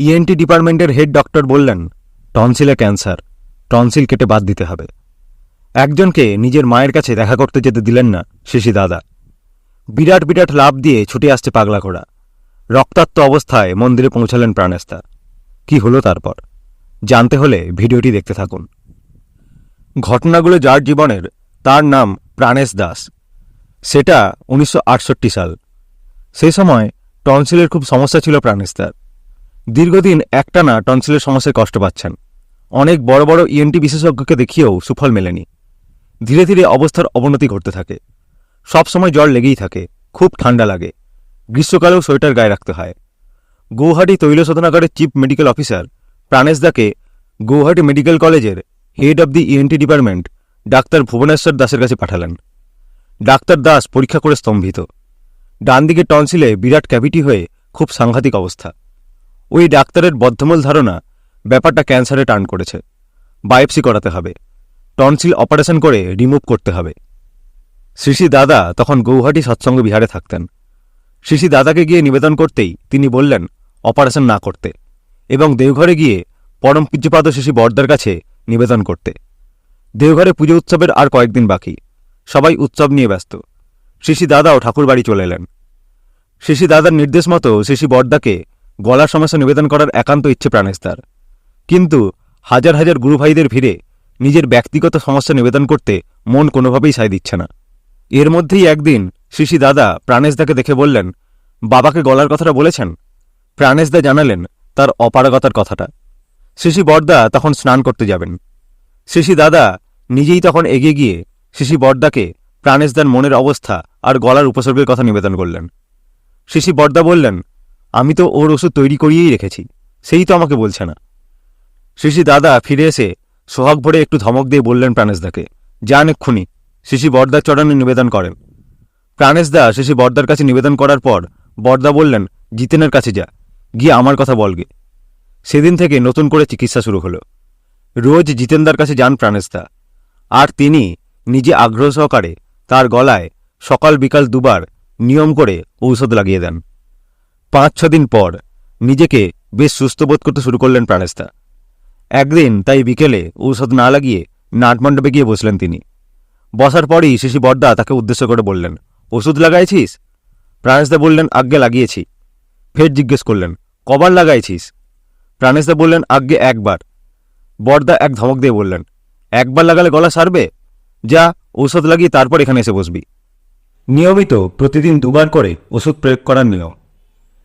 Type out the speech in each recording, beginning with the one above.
ENT ডিপার্টমেন্টের head doctor বললেন, টনসিলে ক্যান্সার, টনসিল কেটে বাদ দিতে হবে। একজনকে নিজের মায়ের কাছে দেখা করতে যেতে দিলেন না শিশি দাদা। বিরাট বিরাট লাভ দিয়ে ছুটে আসছে পাগলা ঘোড়া। রক্তাক্ত অবস্থায় মন্দিরে পৌঁছালেন প্রাণেস্তা। কি হলো তারপর? জানতে হলে ভিডিওটি দেখতে থাকুন। ঘটনাগুলো যার জীবনের, তার নাম প্রাণেশ দাস। সেটা উনিশশো আটষট্টি সাল। সেই সময় টনসিলের খুব সমস্যা ছিল প্রাণেস্তার। দীর্ঘদিন একটানা টনসিলের সমস্যায় কষ্ট পাচ্ছেন। অনেক বড় বড় ইএনটি বিশেষজ্ঞকে দেখিয়েও সুফল মেলেনি। ধীরে ধীরে অবস্থার অবনতি ঘটতে থাকে। সব সময় জ্বর লেগেই থাকে, খুব ঠান্ডা লাগে। গ্রীষ্মকালেও সোয়েটার গায়ে রাখতে হয়। গৌহাটি তৈল শোধনাগারের চিফ মেডিকেল অফিসার প্রাণেশ দাকে গৌহাটি মেডিকেল কলেজের head of the ENT department doctor Bhubaneswar দাসের কাছে পাঠালেন। ডাক্তার দাস পরীক্ষা করে স্তম্ভিত। ডান দিকে টনসিলে বিরাট ক্যাভিটি হয়ে খুব সাংঘাতিক অবস্থা। ওই ডাক্তারের বদ্ধমূল ধারণা ব্যাপারটা ক্যান্সারে টার্ন করেছে। বায়োপসি করাতে হবে। টনসিল অপারেশন করে রিমুভ করতে হবে। শ্রীশি দাদা তখন গৌহাটি সৎসঙ্গ বিহারে থাকতেন। শ্রীশি দাদাকে গিয়ে নিবেদন করতেই তিনি বললেন, অপারেশন না করতে। এবং দেওঘরে গিয়ে পরম পূজ্যপাদ শিশি বর্দার কাছে নিবেদন করতে। দেওঘরে পুজো উৎসবের আর কয়েকদিন বাকি। সবাই উৎসব নিয়ে ব্যস্ত। শিশি দাদাও ঠাকুরবাড়ি চলে এলেন। শিশি দাদার নির্দেশ মতো শিশি বর্দাকে গলার সমস্যা নিবেদন করার একান্ত ইচ্ছে প্রাণেশ তার কিন্তু হাজার হাজার গুরুভাইদের ভিড়ে নিজের ব্যক্তিগত সমস্যা নিবেদন করতে মন কোনোভাবেই সায় দিচ্ছে না। এর মধ্যেই একদিন শিশি দাদা প্রাণেশদাকে দেখে বললেন, বাবাকে গলার কথাটা বলেছেন? প্রাণেশদা জানালেন তার অপারগতার কথাটা। শিশি বর্দা তখন স্নান করতে যাবেন। শিশি দাদা নিজেই তখন এগিয়ে গিয়ে শিশি বর্দাকে প্রাণেশদার মনের অবস্থা আর গলার উপসর্গের কথা নিবেদন করলেন। শিশি বর্দা বললেন আমি তো ওর ওষুধ তৈরি করিয়েই রেখেছি, সেই তো আমাকে বলছে না। শিশি দাদা ফিরে এসে সোহাগ ভরে একটু ধমক দিয়ে বললেন প্রাণেশদাকে, যান এক্ষুনি, শিশি বর্দার চরণে নিবেদন করেন। প্রাণেশদা শিশি বর্দার কাছে নিবেদন করার পর বর্দা বললেন, জিতেনের কাছে যা, গিয়ে আমার কথা বলগে সেদিন থেকে নতুন করে চিকিৎসা শুরু হলো। রোজ জিতেন্দার কাছে যান প্রাণেশদা, আর তিনি নিজে আগ্রহ সহকারে তার গলায় সকাল বিকাল দুবার নিয়ম করে ঔষধ লাগিয়ে দেন। পাঁচ ছ দিন পর নিজেকে বেশ সুস্থ বোধ করতে শুরু করলেন প্রাণেশদা একদিন তাই বিকেলে ঔষধ না লাগিয়ে নাটমণ্ডপে গিয়ে বসলেন তিনি। বসার পরই শিশি বর্দা তাকে উদ্দেশ্য করে বললেন ওষুধ লাগাইছিস? প্রাণেশদা বললেন, আজ্ঞে লাগিয়েছি। ফের জিজ্ঞেস করলেন, কবার লাগাইছিস? প্রাণেশদা বললেন, আজ্ঞে একবার। বর্দা এক ধমক দিয়ে বললেন, একবার লাগালে গলা সারবে? যা, ঔষধ লাগিয়ে তারপর এখানে এসে বসবি। নিয়মিত প্রতিদিন দুবার করে ওষুধ প্রয়োগ করার নিয়ম।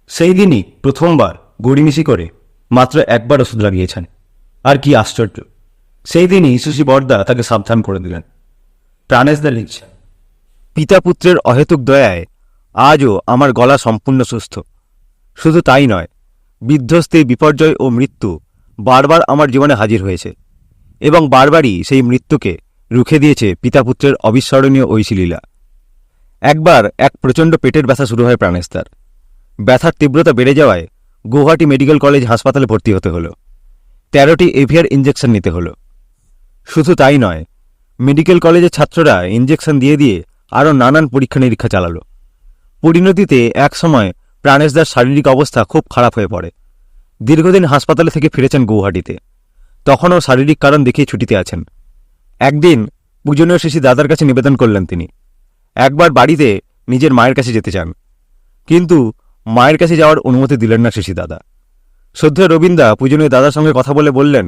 সেই দিনই প্রথমবার গড়িমিশি করে মাত্র একবার ওষুধ লাগিয়েছেন। আর কি আশ্চর্য, সেই দিনই সুশি বর্দা তাকে সাবধান করে দিলেন। প্রাণেশদা লিখছেন পিতা পুত্রের অহেতুক দয়ায় আজও আমার গলা সম্পূর্ণ সুস্থ। শুধু তাই নয় বিধ্বস্তে বিপর্যয় ও মৃত্যু বারবার আমার জীবনে হাজির হয়েছে এবং বারবারই সেই মৃত্যুকে রুখে দিয়েছে পিতাপুত্রের অবিস্মরণীয় ঐশীলীলা একবার এক প্রচণ্ড পেটের ব্যথা শুরু হয় প্রাণেস্তার ব্যথার তীব্রতা বেড়ে যাওয়ায় গৌহাটি মেডিকেল কলেজ হাসপাতালে ভর্তি হতে হলো। তেরোটি এভিয়ার ইঞ্জেকশন নিতে হলো। শুধু তাই নয়, মেডিকেল কলেজের ছাত্ররা ইঞ্জেকশন দিয়ে দিয়ে আরও নানান পরীক্ষা নিরীক্ষা চালালো। পরিণতিতে এক সময় প্রাণেশদার শারীরিক অবস্থা খুব খারাপ হয়ে পড়ে। দীর্ঘদিন হাসপাতালে থেকে ফিরেছেন গৌহাটিতে তখনও শারীরিক কারণ দেখিয়ে ছুটিতে আছেন। একদিন পূজনীয় শিশি দাদার কাছে নিবেদন করলেন তিনি, একবার বাড়িতে নিজের মায়ের কাছে যেতে চান। কিন্তু মায়ের কাছে যাওয়ার অনুমতি দিলেন না শিশি দাদা। শ্রদ্ধেয় রবীন্দা পূজনীয় দাদার সঙ্গে কথা বলে বললেন,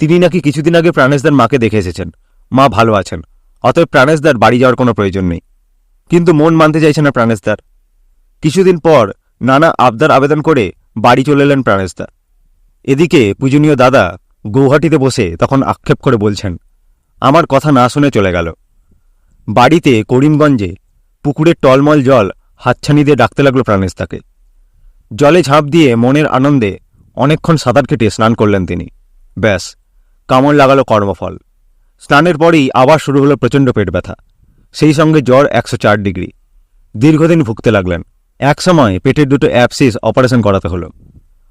তিনি নাকি কিছুদিন আগে প্রাণেশদার মাকে দেখে এসেছেন। মা ভালো আছেন, অতএব প্রাণেশদার বাড়ি যাওয়ার কোনো প্রয়োজন নেই। কিন্তু মন মানতে চাইছে না প্রাণেশদার। কিছুদিন পর নানা আবদার আবেদন করে বাড়ি চলে এলেন প্রাণেশদা। এদিকে পূজনীয় দাদা গৌহাটিতে বসে তখন আক্ষেপ করে বলছেন, আমার কথা না শুনে চলে গেল। বাড়িতে করিমগঞ্জে পুকুরের টলমল জল হাতছানি দিয়ে ডাকতে লাগল প্রাণেশদাকে। জলে ঝাঁপ দিয়ে মনের আনন্দে অনেকক্ষণ সাঁতার কেটে স্নান করলেন তিনি। ব্যাস, কামড় লাগালো কর্মফল। স্নানের পরেই আবার শুরু হলো প্রচণ্ড পেট ব্যথা। সেই সঙ্গে জ্বর একশো চার ডিগ্রি। দীর্ঘদিন ভুগতে লাগলেন। এক সময় পেটের দুটো অ্যাপসিস অপারেশন করাতে হলো।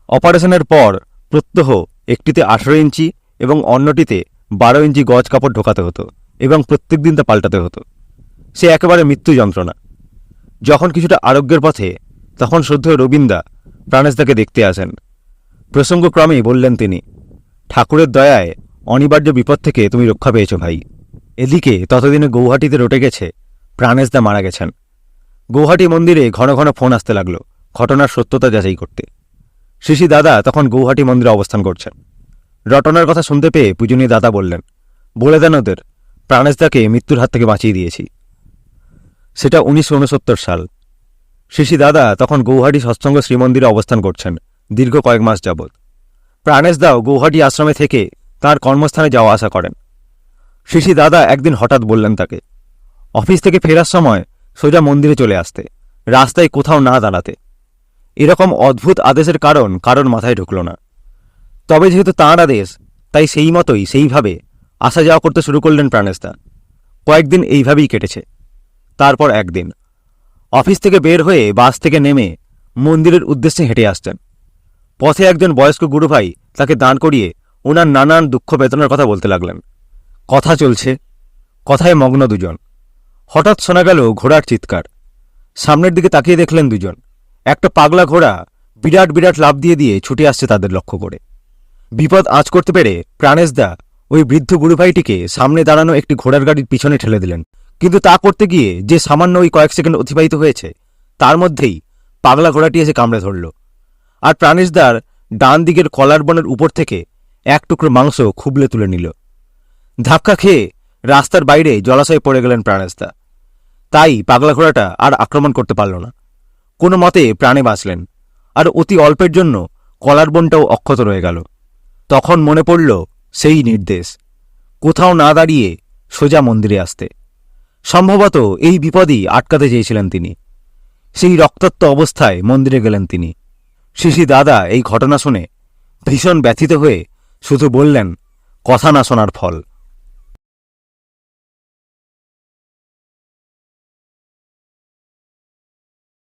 অপারেশনের পর প্রত্যহ একটিতে আঠেরো ইঞ্চি এবং অন্যটিতে বারো ইঞ্চি গজ কাপড় ঢোকাতে হতো এবং প্রত্যেক দিন তা পাল্টাতে হতো। সে একেবারে মৃত্যু যন্ত্রণা। যখন কিছুটা আরোগ্যের পথে তখন শ্রদ্ধেয় রবীন্দা প্রাণেশদাকে দেখতে আসেন। প্রসঙ্গক্রমেই বললেন তিনি, ঠাকুরের দয়ায় অনিবার্য বিপদ থেকে তুমি রক্ষা পেয়েছ ভাই। এদিকে ততদিনে গৌহাটিতে রটে গেছে প্রাণেশদা মারা গেছেন। গৌহাটি মন্দিরে ঘন ঘন ফোন আসতে লাগল, ঘটনার সত্যতা যাচাই করতে। শিশি দাদা তখন গৌহাটি মন্দিরে অবস্থান করছেন। রটনার কথা শুনতে পেয়ে পূজনীয় দাদা বললেন, বলে দেন ওদের প্রাণেশদাকে মৃত্যুর হাত থেকে বাঁচিয়ে দিয়েছি। সেটা উনিশশো উনসত্তর সাল। শিশি দাদা তখন গৌহাটি সৎসঙ্গ শ্রীমন্দিরে অবস্থান করছেন, দীর্ঘ কয়েক মাস যাবৎ। প্রাণেশদাও গৌহাটি আশ্রমে থেকে তার কর্মস্থানে যাওয়া আসা করেন। শিশি দাদা একদিন হঠাৎ বললেন তাকে, অফিস থেকে ফেরার সময় সোজা মন্দিরে চলে আসতে, রাস্তায় কোথাও না দাঁড়াতে। এরকম অদ্ভুত আদেশের কারণ কারণ মাথায় ঢুকল না। তবে যেহেতু তাঁর আদেশ, তাই সেই মতোই, সেইভাবে আসা যাওয়া করতে শুরু করলেন প্রাণেশদা। কয়েকদিন এইভাবেই কেটেছে। তারপর একদিন অফিস থেকে বের হয়ে বাস থেকে নেমে মন্দিরের উদ্দেশ্যে হেঁটে আসতেন। পথে একজন বয়স্ক গুরুভাই তাকে দাঁড় করিয়ে ওনার নানান দুঃখ বেদনার কথা বলতে লাগলেন। কথা চলছে, কথায় মগ্ন দুজন। হঠাৎ শোনা গেল ঘোড়ার চিৎকার। সামনের দিকে তাকিয়ে দেখলেন দুজন। একটা পাগলা ঘোড়া বিরাট বিরাট লাভ দিয়ে দিয়ে ছুটে আসছে তাদের লক্ষ্য করে। বিপদ আঁচ করতে পেরে প্রাণেশদা ওই বৃদ্ধ গুরুভাইটিকে সামনে দাঁড়ানো একটি ঘোড়ার গাড়ির পিছনে ঠেলে দিলেন। কিন্তু তা করতে গিয়ে যে সামান্য ওই কয়েক সেকেন্ড অতিবাহিত হয়েছে, তার মধ্যেই পাগলা ঘোড়াটি এসে কামড়ে ধরল। আর প্রাণেশদার ডান দিকের কলার বনের উপর থেকে এক টুকরো মাংস খুবলে তুলে নিল। ধাক্কা খেয়ে রাস্তার বাইরে জলাশয়ে পড়ে গেলেন প্রাণেশদা। তাই পাগলা ঘোড়াটা আর আক্রমণ করতে পারল না। কোনো মতে প্রাণে বাঁচলেন, আর অতি অল্পের জন্য কলার বনটাও অক্ষত রয়ে গেল। তখন মনে পড়ল সেই নির্দেশ, কোথাও না দাঁড়িয়ে সোজা মন্দিরে আসতে। সম্ভবত এই বিপদই আটকাতে চেয়েছিলেন তিনি। সেই রক্তাক্ত অবস্থায় মন্দিরে গেলেন তিনি। শিশি দাদা এই ঘটনা শুনে ভীষণ ব্যথিত হয়ে শুধু বললেন, কথা না শোনার ফল।